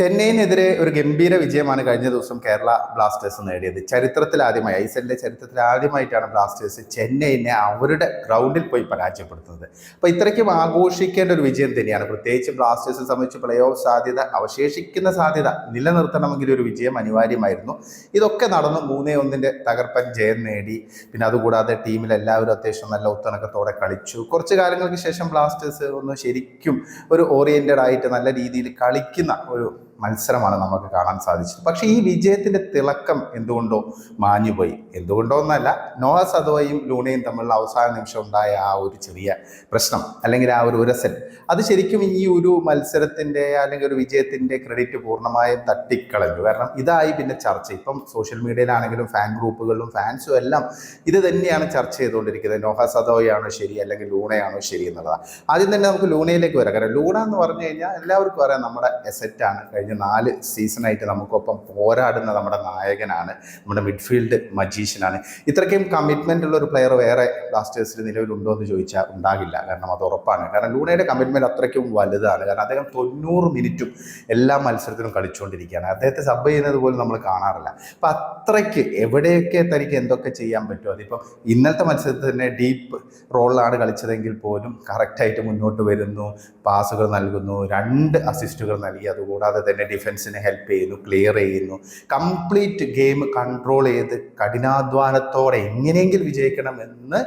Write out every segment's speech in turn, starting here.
ചെന്നൈയിനെതിരെ ഒരു ഗംഭീര വിജയമാണ് കഴിഞ്ഞ ദിവസം കേരള ബ്ലാസ്റ്റേഴ്സ് നേടിയത്. ചരിത്രത്തിൽ ആദ്യമായി ഐ ചരിത്രത്തിൽ ആദ്യമായിട്ടാണ് ബ്ലാസ്റ്റേഴ്സ് ചെന്നൈയിനെ അവരുടെ ഗ്രൗണ്ടിൽ പോയി പരാജയപ്പെടുത്തുന്നത്. അപ്പോൾ ഇത്രയ്ക്കും ആഘോഷിക്കേണ്ട ഒരു വിജയം തന്നെയാണ്. പ്രത്യേകിച്ച് ബ്ലാസ്റ്റേഴ്സിനെ സംബന്ധിച്ച് പ്ലേ ഓഫ് സാധ്യത അവശേഷിക്കുന്ന സാധ്യത നിലനിർത്തണമെങ്കിൽ ഒരു വിജയം അനിവാര്യമായിരുന്നു. ഇതൊക്കെ നടന്നു മൂന്നേ ഒന്നിന്റെ തകർപ്പൻ ജയം നേടി. പിന്നെ അതുകൂടാതെ ടീമിൽ എല്ലാവരും അത്യാവശ്യം നല്ല ഒത്തിണക്കത്തോടെ കളിച്ചു. കുറച്ച് കാലങ്ങൾക്ക് ശേഷം ബ്ലാസ്റ്റേഴ്സ് ഒന്ന് ശരിക്കും ഒരു ഓറിയന്റഡ് ആയിട്ട് നല്ല രീതിയിൽ കളിക്കുന്ന ഒരു മത്സരമാണ് നമുക്ക് കാണാൻ സാധിച്ചത്. പക്ഷേ ഈ വിജയത്തിന്റെ തിളക്കം എന്തുകൊണ്ടോ മാഞ്ഞുപോയി. എന്തുകൊണ്ടോ എന്നല്ല നോഹ സദോയും ലൂണയും തമ്മിലുള്ള അവസാന നിമിഷം ഉണ്ടായ ആ ഒരു ചെറിയ പ്രശ്നം അല്ലെങ്കിൽ ആ ഒരു ഉരസൽ അത് ശരിക്കും ഈ ഒരു മത്സരത്തിന്റെ അല്ലെങ്കിൽ ഒരു വിജയത്തിന്റെ ക്രെഡിറ്റ് പൂർണമായും തട്ടിക്കളഞ്ഞു. കാരണം ഇതായി പിന്നെ ചർച്ച. ഇപ്പം സോഷ്യൽ മീഡിയയിലാണെങ്കിലും ഫാൻ ഗ്രൂപ്പുകളിലും ഫാൻസും എല്ലാം ഇത് തന്നെയാണ് ചർച്ച ചെയ്തുകൊണ്ടിരിക്കുന്നത്. നോഹ സദോയാണോ ശരി അല്ലെങ്കിൽ ലൂണയാണോ ശരി എന്നുള്ളതാണ്. ആദ്യം തന്നെ നമുക്ക് ലൂണയിലേക്ക് വരാം. കാരണം ലൂണ എന്ന് പറഞ്ഞു കഴിഞ്ഞാൽ എല്ലാവർക്കും അറിയാം നമ്മുടെ എസെറ്റാണ് കഴിഞ്ഞ നാല് സീസണായിട്ട് നമുക്കൊപ്പം പോരാടുന്ന നമ്മുടെ നായകനാണ് നമ്മുടെ മിഡ്ഫീൽഡ് മജീഷ്യനാണ്. ഇത്രയ്ക്കും കമ്മിറ്റ്മെന്റ് ഉള്ള ഒരു പ്ലെയർ വേറെ ബ്ലാസ്റ്റേഴ്സിൽ നിലവിലുണ്ടോ എന്ന് ചോദിച്ചാൽ ഉണ്ടാകില്ല. കാരണം അത് ഉറപ്പാണ്. കാരണം ലൂണയുടെ കമ്മിറ്റ്മെന്റ് അത്രയ്ക്കും വലുതാണ്. കാരണം അദ്ദേഹം തൊണ്ണൂറ് മിനിറ്റും എല്ലാ മത്സരത്തിലും കളിച്ചുകൊണ്ടിരിക്കുകയാണ് അദ്ദേഹത്തെ സബ് ചെയ്യുന്നത് പോലും നമ്മൾ കാണാറില്ല. അപ്പം അത്രയ്ക്ക് എവിടെയൊക്കെ തനിക്ക് എന്തൊക്കെ ചെയ്യാൻ പറ്റുമോ അതിപ്പം ഇന്നത്തെ മത്സരത്തിൽ തന്നെ ഡീപ്പ് റോളിലാണ് കളിച്ചതെങ്കിൽ പോലും കറക്റ്റായിട്ട് മുന്നോട്ട് വരുന്നു. പാസുകൾ നൽകുന്നു. രണ്ട് അസിസ്റ്റുകൾ നൽകി. അതുകൂടാതെ തന്നെ ഡിഫൻസിനെ ഹെൽപ്പ് ചെയ്യുന്നു ക്ലിയർ ചെയ്യുന്നു. കംപ്ലീറ്റ് ഗെയിം കൺട്രോൾ ചെയ്ത് കഠിനാധ്വാനത്തോടെ എങ്ങനെയെങ്കിലും വിജയിക്കണമെന്ന്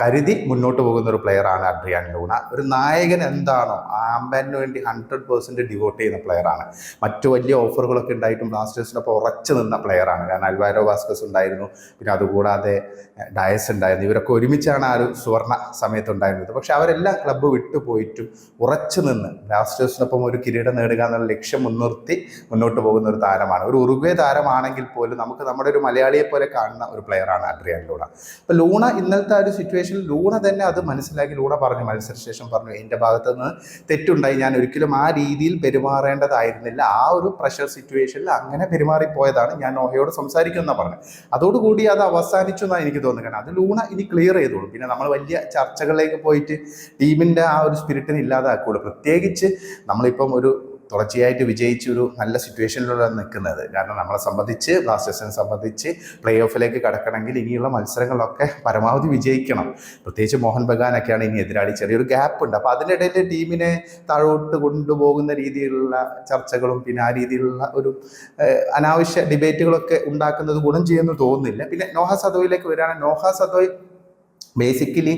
കരുതി മുന്നോട്ട് പോകുന്ന ഒരു പ്ലെയറാണ് അഡ്രിയാൻ ലൂണ. ഒരു നായകൻ എന്താണോ ആ വേണ്ടി ഹൺഡ്രഡ് പേഴ്സന്റ് ഡിവോട്ട് ചെയ്യുന്ന പ്ലെയറാണ് മറ്റു വലിയ ഓഫറുകളൊക്കെ ഉണ്ടായിട്ടും ബ്ലാസ്റ്റേഴ്സിനൊപ്പം ഉറച്ചു നിന്ന പ്ലെയറാണ് കാരണം അൽവാരോ വാസ്കസ് ഉണ്ടായിരുന്നു. പിന്നെ അതുകൂടാതെ ഡയസ് ഉണ്ടായിരുന്നു. ഇവരൊക്കെ ഒരുമിച്ചാണ് ആ ഒരു സുവർണ സമയത്തുണ്ടായിരുന്നത് പക്ഷേ അവരെല്ലാം ക്ലബ്ബ് വിട്ടു പോയിട്ടും ഉറച്ചു നിന്ന് ബ്ലാസ്റ്റേഴ്സിനൊപ്പം ഒരു കിരീടം നേടുക എന്നുള്ള ലക്ഷ്യം മുൻനിർത്തി മുന്നോട്ട് പോകുന്ന ഒരു താരമാണ്. ഒരു ഉറുഗ്വേ താരമാണെങ്കിൽ പോലും നമുക്ക് നമ്മുടെ ഒരു മലയാളിയെ പോലെ കാണുന്ന ഒരു പ്ലെയറാണ് അഡ്രിയാൻ ലൂണ. അപ്പോൾ ലൂണ ഇന്നലത്തെ ആ ഒരു സിറ്റുവേഷനിൽ ലൂണ തന്നെ അത് മനസ്സിലാക്കി ലൂണ പറഞ്ഞു മത്സര ശേഷം പറഞ്ഞു എന്റെ ഭാഗത്തു നിന്ന് തെറ്റുണ്ടായി ഞാൻ ഒരിക്കലും ആ രീതിയിൽ പെരുമാറേണ്ടതായിരുന്നില്ല. ആ ഒരു പ്രഷർ സിറ്റുവേഷനിൽ അങ്ങനെ പെരുമാറിപ്പോയതാണ് ഞാൻ നോഹയോട് സംസാരിക്കുന്ന പറഞ്ഞു അതോടുകൂടി അത് അവസാനിച്ചു എന്നാണ് എനിക്ക് തോന്നുന്നത്. അത് ലൂണ ഇനി ക്ലിയർ ചെയ്തോളൂ. പിന്നെ നമ്മൾ വലിയ ചർച്ചകളിലേക്ക് പോയിട്ട് ടീമിന്റെ ആ ഒരു സ്പിരിറ്റിനെ ഇല്ലാതാക്കുള്ളൂ പ്രത്യേകിച്ച് നമ്മളിപ്പം ഒരു തുടർച്ചയായിട്ട് വിജയിച്ച ഒരു നല്ല സിറ്റുവേഷനിലാണ് നിൽക്കുന്നത്. കാരണം നമ്മളെ സംബന്ധിച്ച് ബ്ലാസ്റ്റേഴ്സിനെ സംബന്ധിച്ച് പ്ലേ ഓഫിലേക്ക് കടക്കണമെങ്കിൽ ഇനിയുള്ള മത്സരങ്ങളൊക്കെ പരമാവധി വിജയിക്കണം. പ്രത്യേകിച്ച് മോഹൻ ബഗാനൊക്കെയാണ് ഇനി എതിരാളി. ചെറിയൊരു ഗ്യാപ്പ് ഉണ്ട്. അപ്പോൾ അതിനിടയിൽ ടീമിനെ താഴോട്ട് കൊണ്ടുപോകുന്ന രീതിയിലുള്ള ചർച്ചകളും പിന്നെ ആ രീതിയിലുള്ള ഒരു അനാവശ്യ ഡിബേറ്റുകളൊക്കെ ഉണ്ടാക്കുന്നത് ഗുണം ചെയ്യുമെന്ന് തോന്നുന്നില്ല. പിന്നെ നോഹ സദോയിലേക്ക് വരികയാണെങ്കിൽ നോഹ സദോയ് ബേസിക്കലി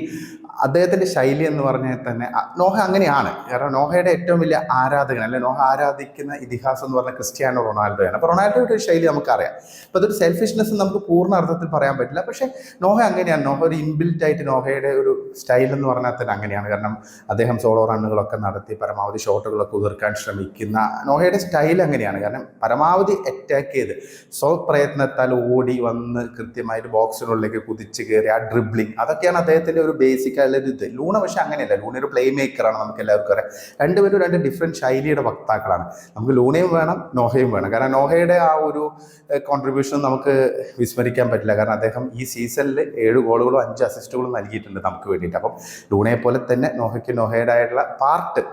അദ്ദേഹത്തിന്റെ ശൈലി എന്ന് പറഞ്ഞാൽ തന്നെ നോഹ അങ്ങനെയാണ്. കാരണം നോഹയുടെ ഏറ്റവും വലിയ ആരാധകൻ അല്ലെ നോഹ ആരാധിക്കുന്ന ഇതിഹാസം എന്ന് പറഞ്ഞാൽ ക്രിസ്ത്യാനോ റൊണാൾഡോയാണ്. അപ്പോൾ റൊണാൾഡോയുടെ ഒരു ശൈലി നമുക്കറിയാം. അപ്പോൾ അതൊരു സെൽഫിഷ്നെസ് നമുക്ക് പൂർണ അർത്ഥത്തിൽ പറയാൻ പറ്റില്ല. പക്ഷേ നോഹ അങ്ങനെയാണ്. നോഹ ഒരു ഇൻബിൽറ്റ് ആയിട്ട് നോഹയുടെ ഒരു സ്റ്റൈൽ എന്ന് പറഞ്ഞാൽ തന്നെ അങ്ങനെയാണ്. കാരണം അദ്ദേഹം സോളോ റണ്ണുകളൊക്കെ നടത്തി പരമാവധി ഷോട്ടുകളൊക്കെ ഉതിർക്കാൻ ശ്രമിക്കുന്ന നോഹയുടെ സ്റ്റൈൽ അങ്ങനെയാണ്. കാരണം പരമാവധി അറ്റാക്ക് ചെയ്ത് സ്വപ്രയത്നത്താൽ ഓടി വന്ന് കൃത്യമായിട്ട് ബോക്സിനുള്ളിലേക്ക് കുതിച്ച് കയറി ആ ഡ്രിബ്ലിംഗ് അതൊക്കെയാണ് അദ്ദേഹത്തിന്റെ ഒരു ബേസിക് ആയിട്ടുള്ള ഒരു ഇത്. ലൂണ പക്ഷേ അങ്ങനെയല്ല. ലൂണ ഒരു പ്ലേ മേക്കറാണ് നമുക്ക് എല്ലാവർക്കും അറിയാം. രണ്ടുപേരും രണ്ട് ഡിഫറെന്റ് ശൈലിയുടെ വക്താക്കളാണ്. നമുക്ക് ലൂണയും വേണം നോഹയും വേണം. കാരണം നോഹയുടെ ആ ഒരു കോൺട്രിബ്യൂഷൻ നമുക്ക് വിസ്മരിക്കാൻ പറ്റില്ല. കാരണം അദ്ദേഹം ഈ സീസണിൽ ഏഴ് ഗോളുകളും അഞ്ച് അസിസ്റ്റുകളും നൽകിയിട്ടുണ്ട് നമുക്ക് വേണ്ടിയിട്ട്. അപ്പം ലൂണയെ പോലെ തന്നെ നോഹയ്ക്ക് നോഹയുടേതായിട്ടുള്ള പാർട്ട്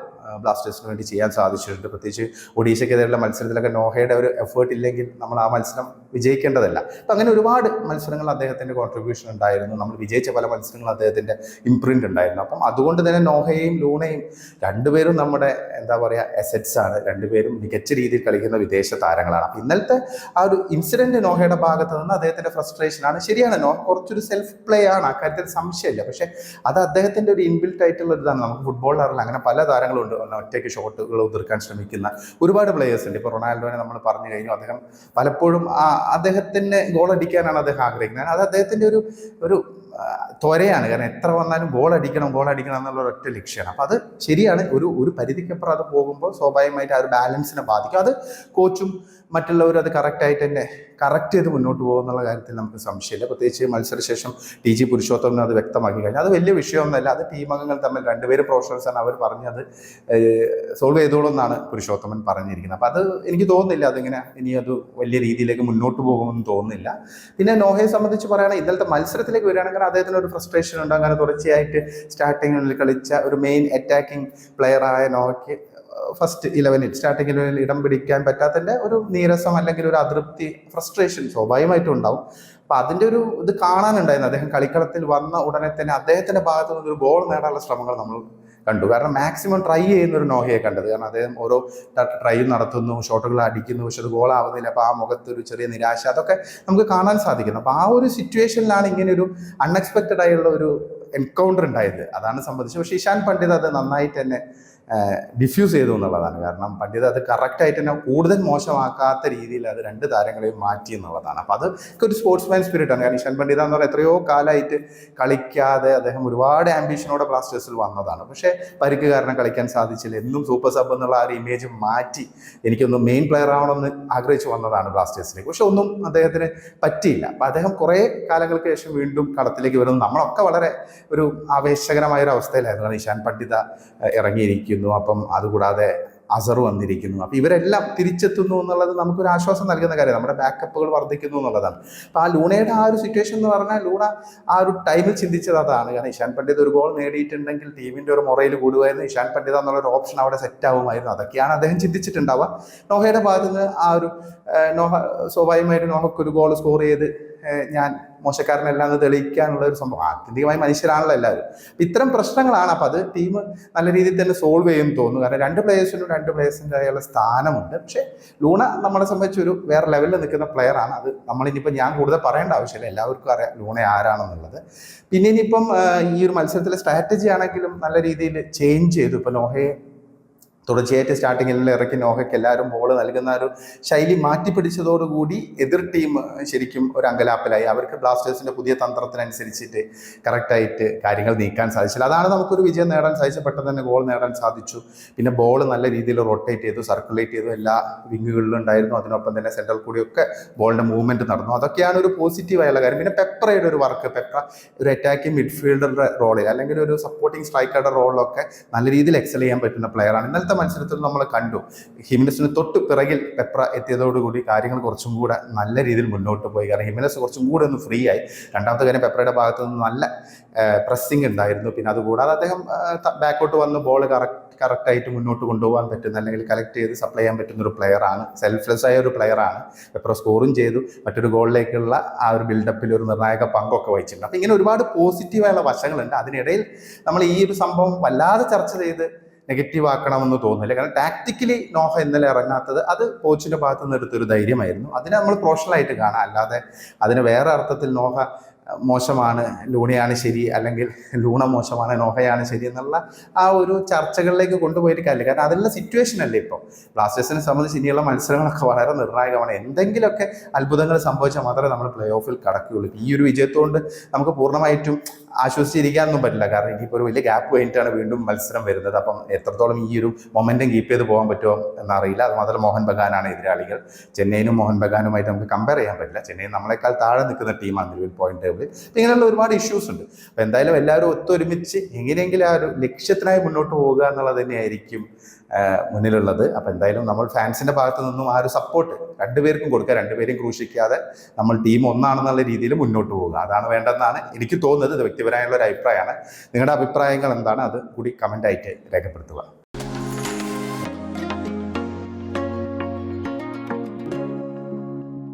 ബ്ലാസ്റ്റേഴ്സിന് വേണ്ടി ചെയ്യാൻ സാധിച്ചിട്ടുണ്ട്. പ്രത്യേകിച്ച് ഒഡീഷയ്ക്കെതിരെയുള്ള മത്സരത്തിലൊക്കെ നോഹയുടെ ഒരു എഫേർട്ട് ഇല്ലെങ്കിൽ നമ്മൾ ആ മത്സരം വിജയിക്കേണ്ടതല്ല. അപ്പം അങ്ങനെ ഒരുപാട് മത്സരങ്ങൾ അദ്ദേഹത്തിന്റെ കോൺട്രിബ്യൂഷൻ ഉണ്ടായിരുന്നു. നമ്മൾ വിജയിച്ച പല മത്സരങ്ങളും അദ്ദേഹത്തിന്റെ ഇംപ്രിന്റ് ഉണ്ടായിരുന്നു. അപ്പം അതുകൊണ്ട് തന്നെ നോഹയും ലൂണയും രണ്ടുപേരും നമ്മുടെ എന്താ പറയുക എസറ്റ്സ് ആണ്. രണ്ടുപേരും മികച്ച രീതിയിൽ കളിക്കുന്ന വിദേശ താരങ്ങളാണ്. അപ്പം ഇന്നലത്തെ ആ ഒരു ഇൻസിഡന്റ് നോഹയുടെ ഭാഗത്ത് നിന്ന് അദ്ദേഹത്തിന്റെ ഫ്രസ്ട്രേഷനാണ് ശരിയാണ് നോഹ കുറച്ചൊരു സെൽഫ് പ്ലേ ആണ്. അക്കാര്യത്തിൽ സംശയമില്ല. പക്ഷേ അത് അദ്ദേഹത്തിന്റെ ഒരു ഇൻബിൽറ്റ് ആയിട്ടുള്ള ഇതാണ്. നമുക്ക് ഫുട്ബോളിൽ അറിയില്ല. അങ്ങനെ പല താരങ്ങളുണ്ട്. ഒറ്റയ്ക്ക് ഷോട്ടുകൾ ഉതിർക്കാൻ ശ്രമിക്കുന്ന ഒരുപാട് പ്ലേയേഴ്സ് ഉണ്ട്. ഇപ്പോൾ റൊണാൾഡോനെ നമ്മൾ പറഞ്ഞു കഴിഞ്ഞു. അദ്ദേഹം പലപ്പോഴും ആ അദ്ദേഹത്തിന് ഗോളടിക്കാനാണ് അദ്ദേഹം ആഗ്രഹിക്കുന്നത്. അത് അദ്ദേഹത്തിന്റെ ഒരു ഒരു ത്വരയാണ്. കാരണം എത്ര വന്നാലും ഗോൾ അടിക്കണം ഗോൾ അടിക്കണം എന്നുള്ള ഒറ്റ ലക്ഷ്യമാണ്. അപ്പോൾ അത് ശരിയാണ്. ഒരു ഒരു പരിധിക്കപ്പുറം അത് പോകുമ്പോൾ സ്വാഭാവികമായിട്ട് ആ ഒരു ബാലൻസിനെ ബാധിക്കും. അത് കോച്ചും മറ്റുള്ളവരും അത് കറക്റ്റായിട്ട് തന്നെ കറക്റ്റ് ചെയ്ത് മുന്നോട്ട് പോകുന്നുള്ള കാര്യത്തിൽ നമുക്ക് സംശയമില്ല. പ്രത്യേകിച്ച് മത്സരശേഷം ടി ജി പുരുഷോത്തമൻ അത് വ്യക്തമാക്കി കഴിഞ്ഞാൽ അത് വലിയ വിഷയമൊന്നുമല്ല. അത് ടീം അംഗങ്ങൾ തമ്മിൽ രണ്ടുപേരും പ്രൊഫഷണൽസാണ് അവർ പറഞ്ഞത് സോൾവ് ചെയ്തോളൂ എന്നാണ് പുരുഷോത്തമൻ പറഞ്ഞിരിക്കുന്നത്. അപ്പോൾ അത് എനിക്ക് തോന്നുന്നില്ല അതിങ്ങനെ ഇനി അത് വലിയ രീതിയിലേക്ക് മുന്നോട്ട് പോകുമെന്ന് തോന്നുന്നില്ല. പിന്നെ നോഹയെ സംബന്ധിച്ച് പറയുകയാണെങ്കിൽ ഇന്നലത്തെ മത്സരത്തിലേക്ക് വരികയാണെങ്കിൽ അദ്ദേഹത്തിന് ഒരു ഫ്രസ്ട്രേഷൻ ഉണ്ട്. അങ്ങനെ തുടർച്ചയായിട്ട് സ്റ്റാർട്ടിങ്ങിൽ കളിച്ച ഒരു മെയിൻ അറ്റാക്കിംഗ് പ്ലെയറായ നോഹയ്ക്ക് ഫസ്റ്റ് ഇലവനിൽ സ്റ്റാർട്ടിംഗ് ഇലവനിൽ ഇടം പിടിക്കാൻ പറ്റാത്തതിന്റെ ഒരു നീരസം അല്ലെങ്കിൽ ഒരു അതൃപ്തി ഫ്രസ്ട്രേഷൻ സ്വാഭാവികമായിട്ടും ഉണ്ടാവും. അപ്പം അതിന്റെ ഒരു ഇത് കാണാനുണ്ടായിരുന്നു. അദ്ദേഹം കളിക്കളത്തിൽ വന്ന ഉടനെ തന്നെ അദ്ദേഹത്തിന്റെ ഭാഗത്തു നിന്നൊരു ഗോൾ നേടാനുള്ള ശ്രമങ്ങൾ നമ്മൾ കണ്ടു. കാരണം മാക്സിമം ട്രൈ ചെയ്യുന്ന ഒരു നോഹയെ കണ്ടത്. കാരണം അദ്ദേഹം ഓരോ ട്രൈ നടത്തുന്നു ഷോട്ടുകൾ അടിക്കുന്നു പക്ഷെ അത് ഗോൾ ആവുന്നില്ല. അപ്പോൾ ആ മുഖത്ത് ഒരു ചെറിയ നിരാശ അതൊക്കെ നമുക്ക് കാണാൻ സാധിക്കുന്നു. അപ്പോൾ ആ ഒരു സിറ്റുവേഷനിലാണ് ഇങ്ങനെ ഒരു അൺഎക്സ്പെക്റ്റഡ് ആയുള്ള ഒരു എൻകൗണ്ടർ ഉണ്ടായത്. അതാണ് സംബന്ധിച്ചത് പക്ഷേ ഇഷാൻ പണ്ഡിത് അത് നന്നായിട്ട് തന്നെ ഡിഫ്യൂസ് ചെയ്തു എന്നുള്ളതാണ്. കാരണം പണ്ഡിത് അത് കറക്റ്റായിട്ട് തന്നെ കൂടുതൽ മോശമാക്കാത്ത രീതിയിൽ അത് രണ്ട് താരങ്ങളെയും മാറ്റി എന്നുള്ളതാണ്. അപ്പോൾ അത് ഒരു സ്പോർട്സ് സ്പോർട്സ്മാൻ സ്പിരിറ്റാണ് കാരണം ഇഷാൻ പണ്ഡിത എന്ന് പറഞ്ഞാൽ എത്രയോ കാലമായിട്ട് കളിക്കാതെ അദ്ദേഹം ഒരുപാട് ആംബിഷനോടെ ബ്ലാസ്റ്റേഴ്സിൽ വന്നതാണ്. പക്ഷേ പരിക്ക് കാരണം കളിക്കാൻ സാധിച്ചില്ല. എന്നും സൂപ്പർ സബ് എന്നുള്ള ആ ഒരു ഇമേജ് മാറ്റി എനിക്കൊന്ന് മെയിൻ പ്ലെയർ ആവണമെന്ന് ആഗ്രഹിച്ചു വന്നതാണ് ബ്ലാസ്റ്റേഴ്സിലേക്ക് പക്ഷെ ഒന്നും അദ്ദേഹത്തിന് പറ്റിയില്ല. അപ്പോൾ അദ്ദേഹം കുറേ കാലങ്ങൾക്ക് ശേഷം വീണ്ടും കളത്തിലേക്ക് വരുന്നു. നമ്മളൊക്കെ വളരെ ഒരു ആവേശകരമായ ഒരു അവസ്ഥയിലായിരുന്നു ഇഷാൻ പണ്ഡിത ഏഹ്, ഇറങ്ങിയിരിക്കുന്നു അപ്പം അതുകൂടാതെ അസർ വന്നിരിക്കുന്നു. അപ്പോൾ ഇവരെല്ലാം തിരിച്ചെത്തുന്നു എന്നുള്ളത് നമുക്കൊരു ആശ്വാസം നൽകുന്ന കാര്യമാണ് നമ്മുടെ ബാക്കപ്പുകൾ വർദ്ധിക്കുന്നു എന്നുള്ളതാണ്. അപ്പോൾ ആ ലൂണയുടെ ആ ഒരു സിറ്റുവേഷൻ എന്ന് പറഞ്ഞാൽ ലൂണ ആ ഒരു ടൈമിൽ ചിന്തിച്ചത് അതാണ്. കാരണം ഇഷാൻ പണ്ഡിത് ഒരു ഗോൾ നേടിയിട്ടുണ്ടെങ്കിൽ ടീമിന്റെ ഒരു മുറയിൽ കൂടുമായിരുന്നു ഇഷാൻ പണ്ഡിത എന്നുള്ള ഒരു ഓപ്ഷൻ അവിടെ സെറ്റ് ആവുമായിരുന്നു. അതൊക്കെയാണ് അദ്ദേഹം ചിന്തിച്ചിട്ടുണ്ടാവുക. നോഹയുടെ ഭാഗത്ത് നിന്ന് ആ ഒരു നോഹ സ്വാഭാവികമായിട്ട് നോഹയ്ക്ക് ഒരു ഗോൾ സ്കോർ ചെയ്ത് ഞാൻ മോശക്കാരനല്ല എന്ന് തെളിയിക്കാനുള്ള ഒരു സംഭവം. ആത്യന്തികമായി മനുഷ്യരാണല്ലോ എല്ലാവരും. ഇത്തരം പ്രശ്നങ്ങളാണ്. അപ്പം അത് ടീം നല്ല രീതിയിൽ തന്നെ സോൾവ് ചെയ്യും തോന്നുന്നു. കാരണം രണ്ട് പ്ലേയേഴ്സിനും രണ്ട് പ്ലേയേഴ്സിന്റെ ആയുള്ള സ്ഥാനമുണ്ട്. പക്ഷേ ലൂണ നമ്മളെ സംബന്ധിച്ച് ഒരു വേറെ ലെവലിൽ നിൽക്കുന്ന പ്ലെയർ ആണ്. അത് നമ്മളിനിയിപ്പോൾ ഞാൻ കൂടുതൽ പറയേണ്ട ആവശ്യമില്ല. എല്ലാവർക്കും അറിയാം ലൂണ ആരാണെന്നുള്ളത്. പിന്നെ ഇനിയിപ്പം ഈ ഒരു മത്സരത്തിലെ സ്ട്രാറ്റജി ആണെങ്കിലും നല്ല രീതിയിൽ ചേഞ്ച് ചെയ്തു. ഇപ്പോൾ നോഹയെ തുടർച്ചയായിട്ട് സ്റ്റാർട്ടിങ്ങിൽ ഇറക്കി നോഹയ്ക്ക് എല്ലാവരും ബോൾ നൽകുന്ന ഒരു ശൈലി മാറ്റിപ്പിടിച്ചതോടുകൂടി എതിർ ടീം ശരിക്കും ഒരു അങ്കലാപ്പിലായി. അവർക്ക് ബ്ലാസ്റ്റേഴ്സിന്റെ പുതിയ തന്ത്രത്തിനനുസരിച്ചിട്ട് കറക്റ്റായിട്ട് കാര്യങ്ങൾ നീക്കാൻ സാധിച്ചില്ല. അതാണ് നമുക്കൊരു വിജയം നേടാൻ സാധിച്ചത് പെട്ടെന്ന് തന്നെ ഗോൾ നേടാൻ സാധിച്ചു. പിന്നെ ബോൾ നല്ല രീതിയിൽ റൊട്ടേറ്റ് ചെയ്തു സർക്കുലേറ്റ് ചെയ്തു എല്ലാ വിങ്ങുകളിലും ഉണ്ടായിരുന്നു. അതിനൊപ്പം തന്നെ സെൻട്രൽ കൂടിയൊക്കെ ബോളിന്റെ മൂവ്മെന്റ് നടന്നു. അതൊക്കെയാണ് ഒരു പോസിറ്റീവായുള്ള കാര്യം. പിന്നെ പെപ്രയുടെ ഒരു വർക്ക് പെപ്ര ഒരു അറ്റാക്കിംഗ് മിഡ്ഫീൽഡറുടെ റോളിൽ അല്ലെങ്കിൽ ഒരു സപ്പോർട്ടിംഗ് സ്ട്രൈക്കറുടെ റോളിലൊക്കെ നല്ല രീതിയിൽ എക്സൽ ചെയ്യാൻ പറ്റുന്ന പ്ലെയറാണ് ഇന്നലത്തെ മത്സരത്തിൽ നമ്മൾ കണ്ടു. ഹിമിനസിന് തൊട്ട് പിറകിൽ പെപ്ര എത്തിയതോടുകൂടി കാര്യങ്ങൾ കുറച്ചും കൂടെ നല്ല രീതിയിൽ മുന്നോട്ട് പോയി. കാരണം ഹിമിനസ് കുറച്ചും കൂടെ ഒന്ന് ഫ്രീ ആയി. രണ്ടാമത്തെ കാര്യം പെപ്രയുടെ ഭാഗത്ത് നിന്ന് നല്ല പ്രസ്സിങ് ഉണ്ടായിരുന്നു. പിന്നെ അതുകൂടാതെ അദ്ദേഹം ബാക്കോട്ട് വന്ന് ബോൾ കറക്റ്റ് കറക്റ്റായിട്ട് മുന്നോട്ട് കൊണ്ടുപോകാൻ പറ്റുന്ന അല്ലെങ്കിൽ കളക്ട് ചെയ്ത് സപ്ലൈ ചെയ്യാൻ പറ്റുന്ന ഒരു പ്ലെയറാണ് സെൽഫ്ലെസ് ആയ ഒരു പ്ലെയറാണ് പെപ്ര സ്കോറും ചെയ്തു. മറ്റൊരു ഗോളിലേക്കുള്ള ആ ഒരു ബിൽഡപ്പിൽ ഒരു നിർണായക പങ്കൊക്കെ വഹിച്ചിട്ടുണ്ട്. അപ്പം ഇങ്ങനെ ഒരുപാട് പോസിറ്റീവായുള്ള വശങ്ങളുണ്ട്. അതിനിടയിൽ നമ്മൾ ഈ ഒരു സംഭവം വല്ലാതെ ചർച്ച ചെയ്ത് നെഗറ്റീവ് ആക്കണമെന്ന് തോന്നുന്നില്ല. കാരണം ടാക്ടിക്കലി നോഹ ഇന്നലെ ഇറങ്ങാത്തത് അത് കോച്ചിന്റെ ഭാഗത്ത് നിന്ന് എടുത്തൊരു ധൈര്യമായിരുന്നു. അതിനെ നമ്മൾ പ്രൊഫഷണലായിട്ട് കാണാം. അല്ലാതെ അതിന് വേറെ അർത്ഥത്തിൽ നോഹ മോശമാണ് ലൂണയാണ് ശരി അല്ലെങ്കിൽ ലൂണ മോശമാണ് നോഹയാണ് ശരി എന്നുള്ള ആ ഒരു ചർച്ചകളിലേക്ക് കൊണ്ടുപോയിട്ട് കാര്യമില്ല. കാരണം അതിലുള്ള സിറ്റുവേഷൻ അല്ലേ ഇപ്പോൾ ബ്ലാസ്റ്റേഴ്സിനെ സംബന്ധിച്ച് ഇനിയുള്ള മത്സരങ്ങളൊക്കെ വളരെ നിർണായകമാണ്. എന്തെങ്കിലുമൊക്കെ അത്ഭുതങ്ങൾ സംഭവിച്ചാൽ മാത്രമേ നമ്മൾ പ്ലേ ഓഫിൽ കടക്കുകയുള്ളൂ. ഈ ഒരു വിജയത്തോണ്ട് നമുക്ക് പൂർണമായിട്ടും ആശ്വസിച്ചിരിക്കാനൊന്നും പറ്റില്ല. കാരണം ഇനിയിപ്പോൾ ഒരു വലിയ ഗ്യാപ്പ് കഴിഞ്ഞിട്ടാണ് വീണ്ടും മത്സരം വരുന്നത്. അപ്പം എത്രത്തോളം ഈ ഒരു മൊമെന്റം കീപ്പ് ചെയ്ത് പോകാൻ പറ്റുമോ എന്നറിയില്ല. അതുമാത്രം മോഹൻ ബഗാനാണ് എതിരാളികൾ. ചെന്നൈയിനും മോഹൻ ബഗാനുമായിട്ട് നമുക്ക് കമ്പയർ ചെയ്യാൻ പറ്റില്ല. ചെന്നൈ നമ്മളെക്കാൾ താഴെ നിൽക്കുന്ന ടീമാണ് നിലവിൽ പോയിന്റ് ടേബിളിൽ ഇങ്ങനെയുള്ള ഒരുപാട് ഇഷ്യൂസ് ഉണ്ട്. അപ്പോൾ എന്തായാലും എല്ലാവരും ഒത്തൊരുമിച്ച് എങ്ങനെയെങ്കിലും ആ ഒരു ലക്ഷ്യത്തിനായി മുന്നോട്ട് പോകുക എന്നുള്ളത് തന്നെയായിരിക്കും മുന്നിലുള്ളത്. അപ്പോൾ എന്തായാലും നമ്മൾ ഫാൻസിന്റെ ഭാഗത്തു നിന്നും ആ ഒരു സപ്പോർട്ട് രണ്ടുപേർക്കും കൊടുക്കുക രണ്ടുപേരും ക്രൂശിക്കാതെ നമ്മൾ ടീം ഒന്നാണെന്നുള്ള രീതിയിൽ മുന്നോട്ട് പോകുക അതാണ് വേണ്ടതെന്നാണ് എനിക്ക് തോന്നുന്നത്. ഇത് വ്യക്തിപരമായുള്ള ഒരു അഭിപ്രായമാണ്. നിങ്ങളുടെ അഭിപ്രായങ്ങൾ എന്താണ്? അത് കൂടി കമന്റായിട്ട് രേഖപ്പെടുത്തുക.